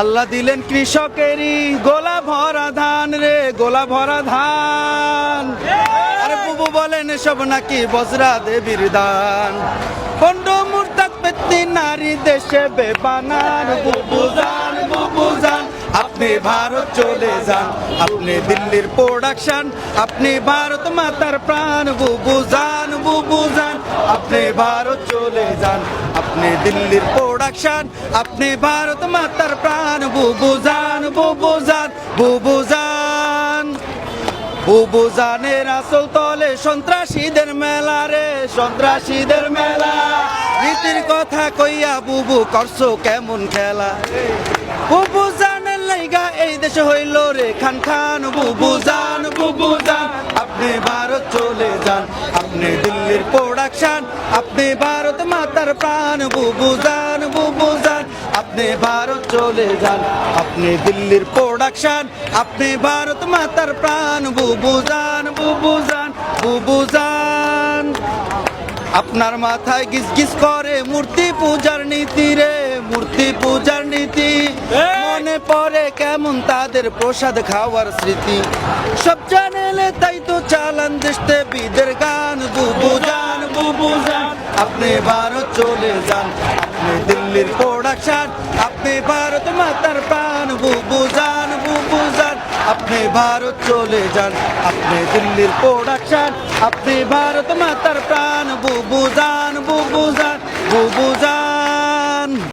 আল্লাহ দিলেন কৃষকেরই গোলা ভরা ধান রে, গোলা ভরা ধান। আরে বুবু বলেন এসব নাকি বজরা দেবীর দান। পণ্ড মুরতাদ পেত্তি নারী দেশে বেপানার বুবু জান বুবু জান, আপনি ভারত চলে যান। আপনি দিল্লির প্রোডাকশন আপনি ভারত মাতার প্রাণ। বুবু জান আপনি ভারত চলে যান, আপনি দিল্লির প্রোডাকশন আপনি ভারত মাতার প্রাণ, বুবু জান বুবু জান বুবু জান। বুবু জানের আসল তলে সন্ত্রাসীদের মেলা রে, সন্ত্রাসীদের মেলা। রীতির কথা কইয়া বুবু করছ কেমন খেলা? বুবু জানের লাইগা এই দেশে হইল রে, খান খান, বুবু জান বুবু জান। আপনি ভারত চলে যান, আপনি দিল্লির প্রোডাকশন আপনি ভারত মাতার প্রাণ বুবু জান বুবু জান। আপনি ভারত চলে যান আপনি দিল্লির প্রোডাকশন আপনি ভারত মাতার প্রাণ বুবু জান বুবু জান বুবু জান। আপনার মাথায় গিস গিস করে মূর্তি পূজার নীতি রে মূর্তি পূজার নীতি। মনে পড়ে কেমন তাদের প্রসাদ খাওয়ার স্মৃতি। সব জানেলে তাই তো চালান দেশতে বিদের গান, বুবু জান বুবু জান আপনি ভারত চলে যান, আপনি দিল্লির প্রোডাকশন আপনি ভারত মাতার প্রাণ, বুবু জান বুবু জান আপনি ভারত চলে যান, আপনি দিল্লির প্রোডাকশন আপনি ভারত মাতার প্রাণ, বুবু জান বুবু জান বুবু জান